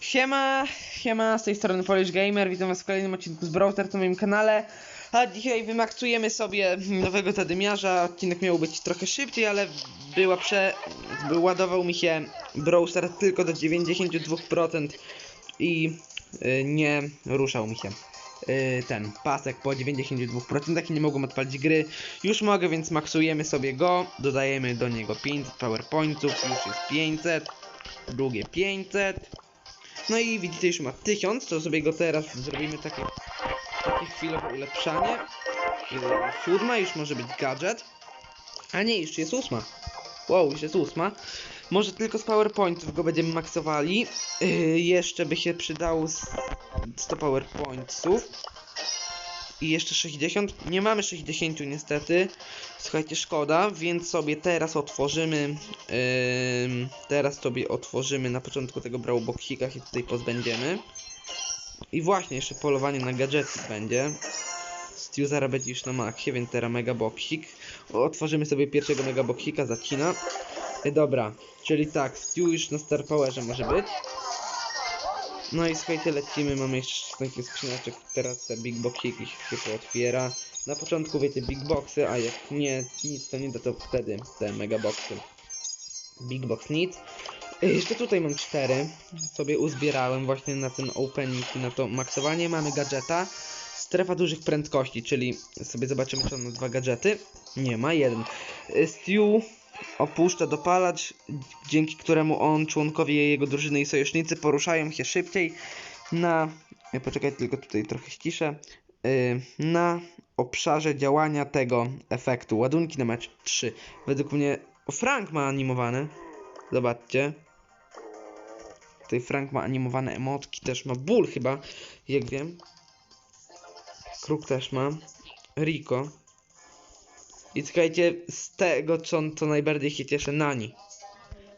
Siema, siema, z tej strony Polish Gamer, witam was w kolejnym odcinku z Browser na moim kanale. A dzisiaj wymaksujemy sobie nowego zadymiarza. Odcinek miał być trochę szybciej, ale była prze... ładował mi się browser tylko do 92% i y, nie ruszał mi się y, ten pasek po 92% i nie mogłem odpalić gry. Już mogę, więc maksujemy sobie go, dodajemy do niego 500 powerpointów, już jest 500, drugie 500. No i widzicie, już ma 1000, to sobie go teraz zrobimy takie, takie chwilowe ulepszanie. Siódma, już może być gadżet. A nie, już jest ósma. Wow, już jest ósma. Może tylko z powerpointów go będziemy maksowali. Yy, jeszcze by się przydało z 100 powerpointsów. I jeszcze 60. Nie mamy 60 niestety. Słuchajcie, szkoda, więc sobie teraz otworzymy. ym, teraz sobie otworzymy na początku tego brawlboxika się tutaj pozbędziemy. I właśnie jeszcze polowanie na gadżety będzie. Zaraz będzie już na maksie, więc teraz megaboxik. Otworzymy sobie pierwszego megaboxika, zacina. Y, Dobra, czyli tak, Stu już na Star Powerze może być. No i słuchajcie, lecimy, mamy jeszcze 16 skrzyneczek, teraz te big boxiki się pootwiera. Na początku wiecie big boxy, a jak nie, nic to nie da, to wtedy te mega boxy. Big box nic. Y, Jeszcze tutaj mam cztery, sobie uzbierałem właśnie na ten opening i na to maksowanie. Mamy gadżeta, strefa dużych prędkości, czyli sobie zobaczymy czy on ma dwa gadżety. Nie ma, jeden. Y, Stew opuszcza dopalacz, dzięki któremu on, członkowie jego drużyny i sojusznicy poruszają się szybciej na... e, Poczekaj, tylko tutaj trochę ściszę. y, Na obszarze działania tego efektu. Ładunki na mecz 3. Według mnie... O, Frank ma animowane. Zobaczcie. Tutaj Frank ma animowane emotki, też ma ból chyba, jak wiem. Kruk też ma. Rico. I słuchajcie, z tego co, co najbardziej się cieszę, Nani.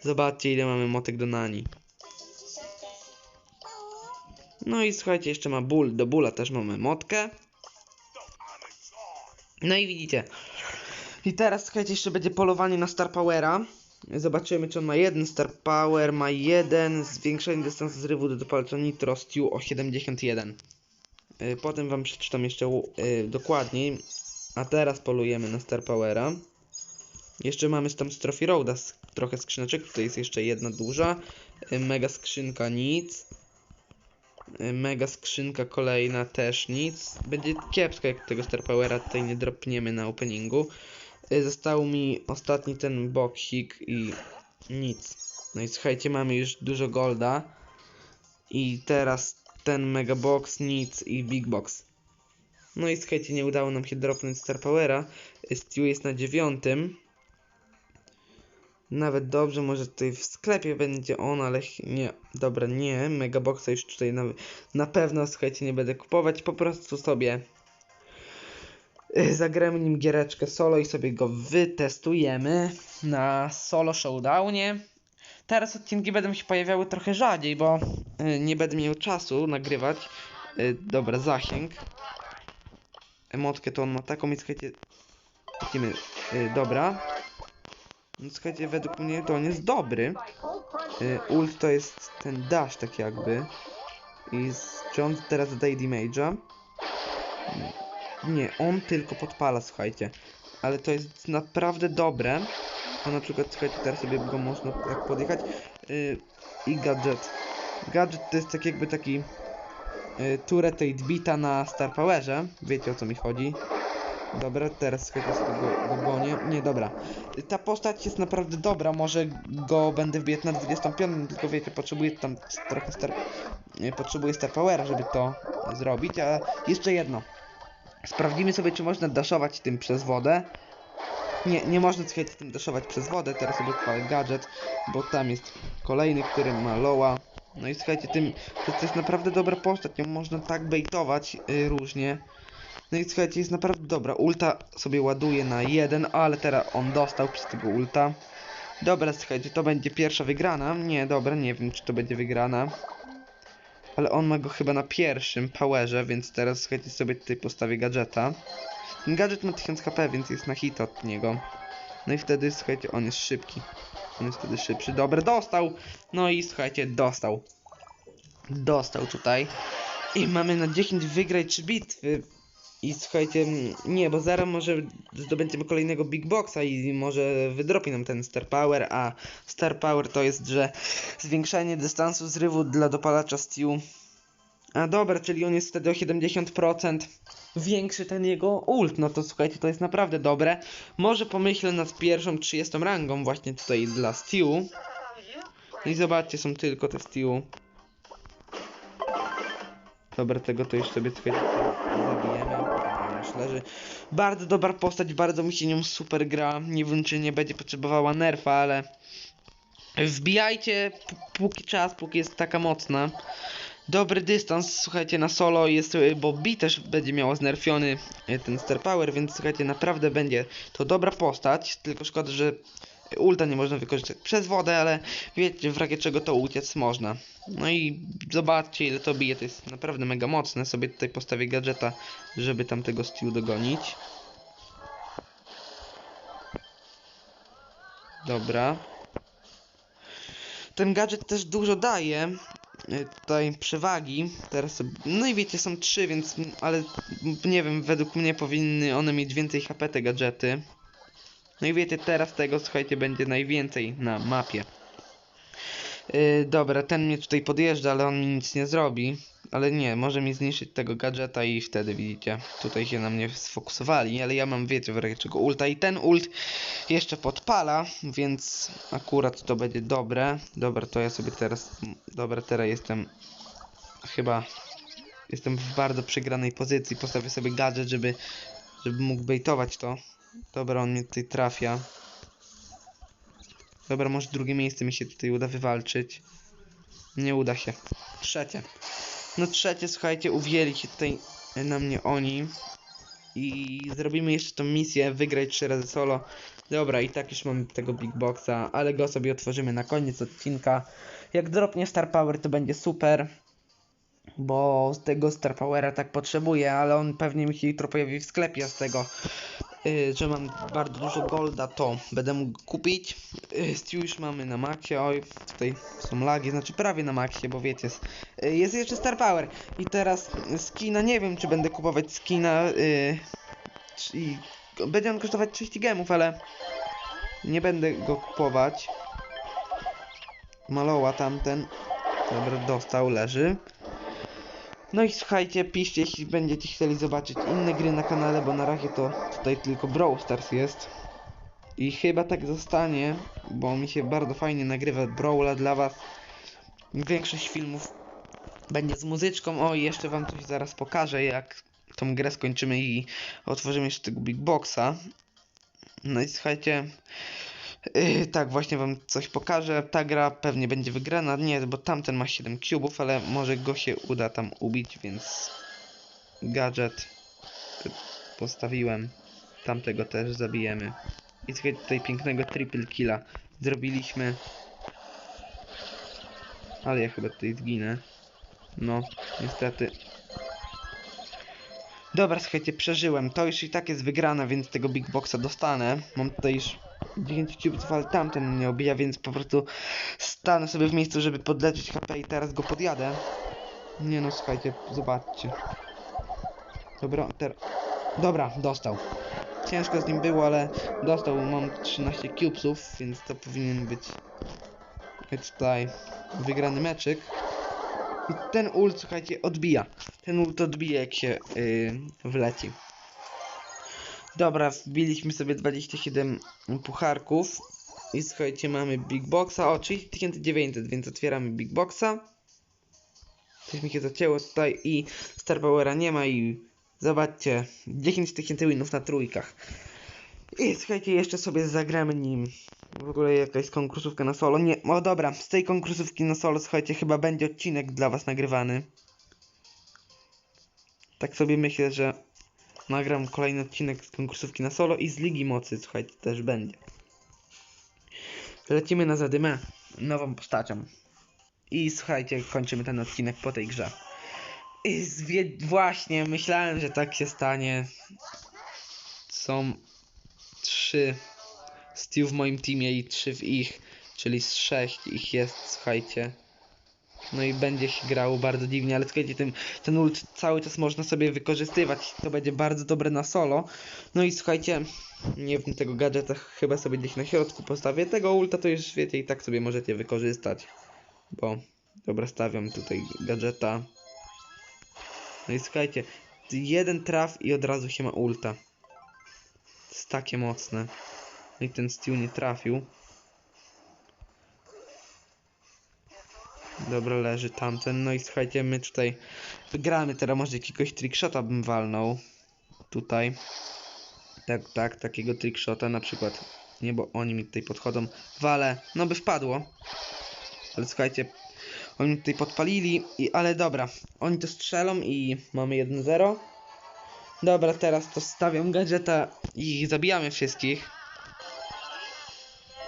Zobaczcie ile mamy motek do Nani. No i słuchajcie, jeszcze ma ból. Do bóla też mamy motkę. No i widzicie. I teraz słuchajcie, jeszcze będzie polowanie na Star Powera. Zobaczymy, czy on ma jeden Star Power, ma jeden zwiększenie dystansu zrywu do dopalacza Nitro Stew o 71. Y, Potem wam przeczytam jeszcze y, dokładniej. A teraz polujemy na Star Powera. Jeszcze mamy tam z Trophy Roada trochę skrzyneczek. Tutaj jest jeszcze jedna duża. Y, Mega skrzynka nic. Y, Mega skrzynka kolejna też nic. Będzie kiepsko jak tego Star Powera tutaj nie dropniemy na openingu. Y, Został mi ostatni ten boxik i nic. No i słuchajcie, mamy już dużo golda. I teraz ten mega box, nic i big box. No i słuchajcie, nie udało nam się dropnąć Star Powera. Stew jest na dziewiątym. Nawet dobrze, może tutaj w sklepie będzie on, ale nie, dobra, nie. Megaboxa już tutaj na, na pewno, słuchajcie, nie będę kupować. Po prostu sobie y, zagramy nim giereczkę solo i sobie go wytestujemy na solo showdownie. Teraz odcinki będą się pojawiały trochę rzadziej, bo y, nie będę miał czasu nagrywać. Y, dobra, zasięg. Emotkę to on ma taką i słuchajcie. Widzimy, y, dobra. No słuchajcie, według mnie to on jest dobry. Y, ult to jest ten dash tak jakby. I z, czy on teraz daje damage'a? Nie, on tylko podpala, słuchajcie. Ale to jest naprawdę dobre. To na przykład, słuchajcie, teraz sobie go można tak podjechać. Y, I gadżet. Gadżet to jest tak jakby taki y, turret i bita na Star Powerze. Wiecie o co mi chodzi. Dobra, teraz słuchajcie, sobie go, go gonię. Nie, dobra. Ta postać jest naprawdę dobra. Może go będę wbijać na 25, tylko wiecie, potrzebuję tam trochę Star... y, Potrzebuję Star Powera, żeby to zrobić. A jeszcze jedno. Sprawdzimy sobie, czy można daszować tym przez wodę. Nie, nie można słuchajcie tym daszować przez wodę. Teraz sobie odpalę gadżet, bo tam jest kolejny, który ma loła. No i słuchajcie, tym to, to jest naprawdę dobra postać. Ją można tak baitować y, różnie. No i słuchajcie, jest naprawdę dobra. Ulta sobie ładuje na jeden, ale teraz on dostał przez tego ulta. Dobra, słuchajcie, to będzie pierwsza wygrana. Nie, dobra, nie wiem, czy to będzie wygrana. Ale on ma go chyba na pierwszym powerze, więc teraz słuchajcie sobie tutaj postawię gadżeta. Ten gadżet ma 1000 HP, więc jest na hit od niego. No i wtedy słuchajcie, on jest szybki. On jest wtedy szybszy. Dobra, dostał! No i słuchajcie, dostał. dostał tutaj. I mamy na 10 wygrać 3 bitwy. I słuchajcie, mm, nie, bo zaraz może zdobędziemy kolejnego Big Boxa i może wydropi nam ten Star Power, a Star Power to jest, że zwiększanie dystansu zrywu dla dopalacza Stew. A dobra, czyli on jest wtedy o 70% większy ten jego ult, no to słuchajcie, to jest naprawdę dobre. Może pomyślę nad pierwszą 30 rangą właśnie tutaj dla Stew. I zobaczcie, są tylko te Stew. Dobra, tego to już sobie tutaj zabijemy. Leży. Bardzo dobra postać, bardzo mi się nią super gra. Nie wiem, czy nie będzie potrzebowała nerfa, ale wbijajcie póki czas, póki jest taka mocna. Dobry dystans, słuchajcie, na solo jest, y, bo B też będzie miała znerfiony y, ten Star Power, więc słuchajcie, naprawdę będzie to dobra postać, tylko szkoda, że ulta nie można wykorzystać przez wodę, ale wiecie, w razie czego to uciec można. No i zobaczcie ile to bije, to jest naprawdę mega mocne, sobie tutaj postawię gadżeta, żeby tam tego Stew dogonić. Dobra. Ten gadżet też dużo daje, tutaj przewagi. Teraz, no i wiecie, są trzy, więc, ale nie wiem, według mnie powinny one mieć więcej HP te gadżety. No i wiecie, teraz tego, słuchajcie, będzie najwięcej na mapie. Yy, dobra, ten mnie tutaj podjeżdża, ale on mi nic nie zrobi. Ale nie, może mi zniszczyć tego gadżeta i wtedy widzicie, tutaj się na mnie sfokusowali, ale ja mam, wiecie, w razie czego ulta i ten ult jeszcze podpala, więc akurat to będzie dobre. Dobra, to ja sobie teraz, dobra, teraz jestem chyba, jestem w bardzo przegranej pozycji, postawię sobie gadżet, żeby, żeby mógł baitować to. Dobra, on mnie tutaj trafia. Dobra, może drugie miejsce mi się tutaj uda wywalczyć. Nie uda się. Trzecie. No trzecie, słuchajcie, uwzięli się tutaj na mnie oni. I zrobimy jeszcze tą misję, wygrać trzy razy solo. Dobra, i tak już mam tego Big Boxa, ale go sobie otworzymy na koniec odcinka. Jak dropnie Star Power to będzie super. Bo z tego Star Powera tak potrzebuję, ale on pewnie mi się jutro pojawi w sklepie z tego że mam bardzo dużo golda, to będę mógł kupić. Y, Stew już mamy na maksie, oj, tutaj są lagi, znaczy prawie na maksie, bo wiecie, jest, y, jest jeszcze Star Power. I teraz skina, nie wiem czy będę kupować skina, y, i będzie on kosztować 30 gemów, ale nie będę go kupować. Maloła tamten, dobra, dostał, leży. No i słuchajcie, piszcie jeśli będziecie chcieli zobaczyć inne gry na kanale, bo na razie to tutaj tylko Brawl Stars jest. I chyba tak zostanie, bo mi się bardzo fajnie nagrywa Brawla dla was. Większość filmów będzie z muzyczką. O, i jeszcze wam coś zaraz pokażę, jak tą grę skończymy i otworzymy jeszcze tego Big Boxa. No i słuchajcie, Yy, tak, właśnie wam coś pokażę. Ta gra pewnie będzie wygrana. Nie, bo tamten ma 7 cubów, ale może go się uda tam ubić, więc gadżet postawiłem. Tamtego też zabijemy. I słuchajcie, tutaj pięknego triple killa zrobiliśmy. Ale ja chyba tutaj zginę. No, niestety. Dobra, słuchajcie, przeżyłem. To już i tak jest wygrana, więc tego Big Boxa dostanę. Mam tutaj już 9 cubów, ale tamten mnie obija, więc po prostu stanę sobie w miejscu, żeby podleczyć HP i teraz go podjadę. Nie no, słuchajcie, zobaczcie. Dobra, teraz... Dobra, dostał. Ciężko z nim było, ale dostał. Mam 13 cubesów, więc to powinien być tutaj wygrany meczyk. I ten ult, słuchajcie, odbija. Ten ult odbija, jak się yy, wleci. Dobra, wbiliśmy sobie 27 pucharków. I słuchajcie, mamy Big Boxa. O, 3900, więc otwieramy Big Boxa. Coś mi się zacięło tutaj i Star Powera nie ma i zobaczcie, 10 tysięcy winów na trójkach. I słuchajcie, jeszcze sobie zagramy nim w ogóle jakaś konkursówka na solo. Nie, o dobra, z tej konkursówki na solo, słuchajcie, chyba będzie odcinek dla was nagrywany. Tak sobie myślę, że nagram kolejny odcinek z konkursówki na solo i z Ligi Mocy, słuchajcie, też będzie. Lecimy na zadymę nową postacią. I słuchajcie, kończymy ten odcinek po tej grze. I zwie... właśnie, myślałem, że tak się stanie. Są trzy Steve w moim teamie i trzy w ich, czyli z sześć ich jest, słuchajcie. No i będzie się grało bardzo dziwnie, ale słuchajcie, ten, ten ult cały czas można sobie wykorzystywać. To będzie bardzo dobre na solo. No i słuchajcie, nie wiem, tego gadżeta chyba sobie gdzieś na środku postawię. Tego ulta to już wiecie i tak sobie możecie wykorzystać. Bo, dobra, stawiam tutaj gadżeta. No i słuchajcie, jeden traf i od razu się ma ulta. To jest takie mocne. No i ten Stew nie trafił. Dobra, leży tamten. No i słuchajcie, my tutaj wygramy. Teraz może jakiegoś trickshota bym walnął. Tutaj. Tak, tak, takiego trickshota na przykład. Nie, bo oni mi tutaj podchodzą. Wale, no by wpadło. Ale słuchajcie, oni mi tutaj podpalili, i, ale dobra. Oni to strzelą i mamy 1-0. Dobra, teraz to stawiam gadżeta i zabijamy wszystkich.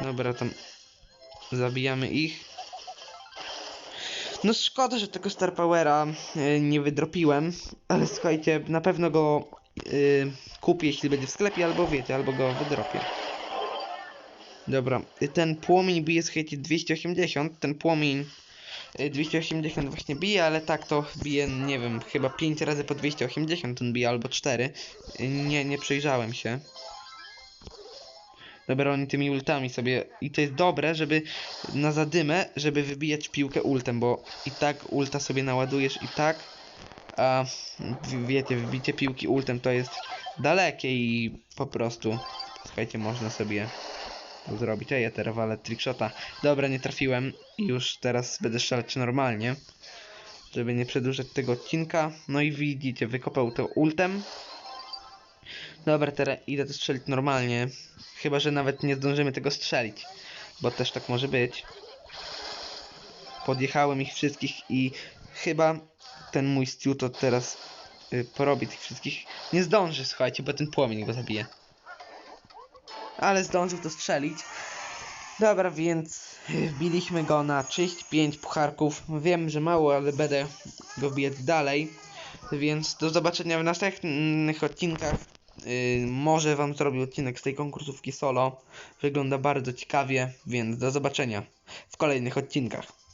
Dobra, tam zabijamy ich. No szkoda, że tego Star Powera y, nie wydropiłem, ale słuchajcie, na pewno go y, kupię, jeśli będzie w sklepie, albo wiecie, albo go wydropię. Dobra, y, ten płomień bije, słuchajcie, 280, ten płomień y, 280 właśnie bije, ale tak to bije, nie wiem, chyba 5 razy po 280 on bije, albo 4. Y, Nie, nie przejrzałem się. Dobra, oni tymi ultami sobie. I to jest dobre, żeby na zadymę, żeby wybijać piłkę ultem, bo i tak ulta sobie naładujesz i tak. A wiecie, wybicie piłki ultem to jest dalekie i po prostu. Słuchajcie, można sobie zrobić. Ej, ja teraz walę trickshota. Dobra, nie trafiłem. I już teraz będę strzelać normalnie. Żeby nie przedłużać tego odcinka. No i widzicie, wykopał to ultem. Dobra, teraz idę to strzelić normalnie. Chyba, że nawet nie zdążymy tego strzelić. Bo też tak może być. Podjechałem ich wszystkich i chyba ten mój Stew to teraz y, porobi tych wszystkich. Nie zdąży, słuchajcie, bo ten płomień go zabije. Ale zdążył to strzelić. Dobra, więc y, wbiliśmy go na 35 pucharków. Wiem, że mało, ale będę go wbijać dalej. Więc do zobaczenia w następnych odcinkach. Yy, może wam zrobię odcinek z tej konkursówki solo. Wygląda bardzo ciekawie, więc do zobaczenia w kolejnych odcinkach.